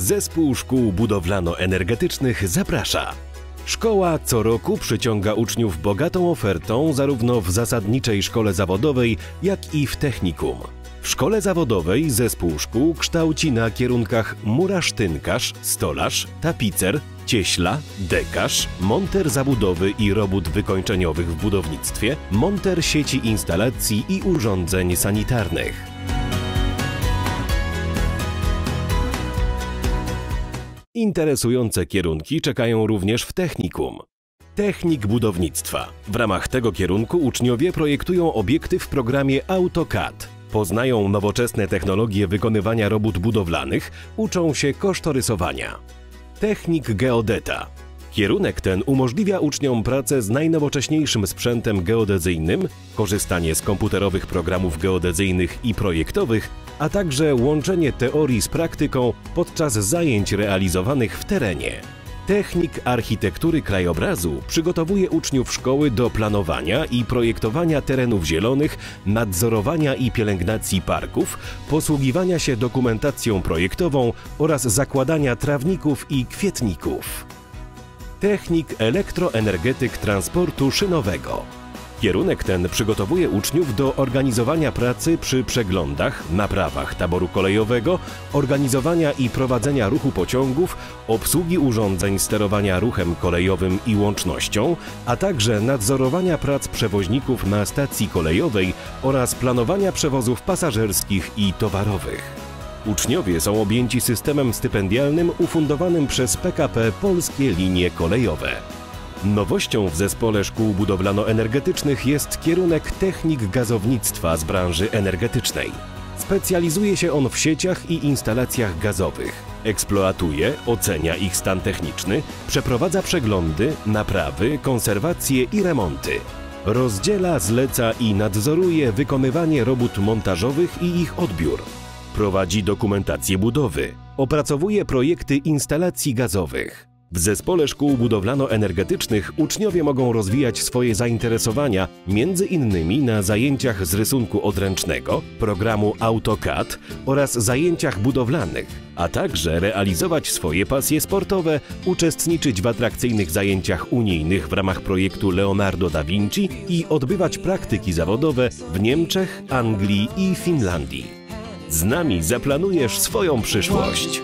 Zespół Szkół Budowlano-Energetycznych zaprasza. Szkoła co roku przyciąga uczniów bogatą ofertą zarówno w zasadniczej szkole zawodowej, jak i w technikum. W szkole zawodowej zespół szkół kształci na kierunkach murarz-tynkarz, stolarz, tapicer, cieśla, dekarz, monter zabudowy i robót wykończeniowych w budownictwie, monter sieci instalacji i urządzeń sanitarnych. Interesujące kierunki czekają również w technikum. Technik budownictwa. W ramach tego kierunku uczniowie projektują obiekty w programie AutoCAD. Poznają nowoczesne technologie wykonywania robót budowlanych, uczą się kosztorysowania. Technik geodeta. Kierunek ten umożliwia uczniom pracę z najnowocześniejszym sprzętem geodezyjnym, korzystanie z komputerowych programów geodezyjnych i projektowych, a także łączenie teorii z praktyką podczas zajęć realizowanych w terenie. Technik architektury krajobrazu przygotowuje uczniów szkoły do planowania i projektowania terenów zielonych, nadzorowania i pielęgnacji parków, posługiwania się dokumentacją projektową oraz zakładania trawników i kwietników. Technik elektroenergetyk transportu szynowego. Kierunek ten przygotowuje uczniów do organizowania pracy przy przeglądach, naprawach taboru kolejowego, organizowania i prowadzenia ruchu pociągów, obsługi urządzeń sterowania ruchem kolejowym i łącznością, a także nadzorowania prac przewoźników na stacji kolejowej oraz planowania przewozów pasażerskich i towarowych. Uczniowie są objęci systemem stypendialnym ufundowanym przez PKP Polskie Linie Kolejowe. Nowością w zespole szkół budowlano-energetycznych jest kierunek technik gazownictwa z branży energetycznej. Specjalizuje się on w sieciach i instalacjach gazowych. Eksploatuje, ocenia ich stan techniczny, przeprowadza przeglądy, naprawy, konserwacje i remonty. Rozdziela, zleca i nadzoruje wykonywanie robót montażowych i ich odbiór. Prowadzi dokumentację budowy. Opracowuje projekty instalacji gazowych. W zespole szkół budowlano-energetycznych uczniowie mogą rozwijać swoje zainteresowania między innymi na zajęciach z rysunku odręcznego, programu AutoCAD oraz zajęciach budowlanych, a także realizować swoje pasje sportowe, uczestniczyć w atrakcyjnych zajęciach unijnych w ramach projektu Leonardo da Vinci i odbywać praktyki zawodowe w Niemczech, Anglii i Finlandii. Z nami zaplanujesz swoją przyszłość.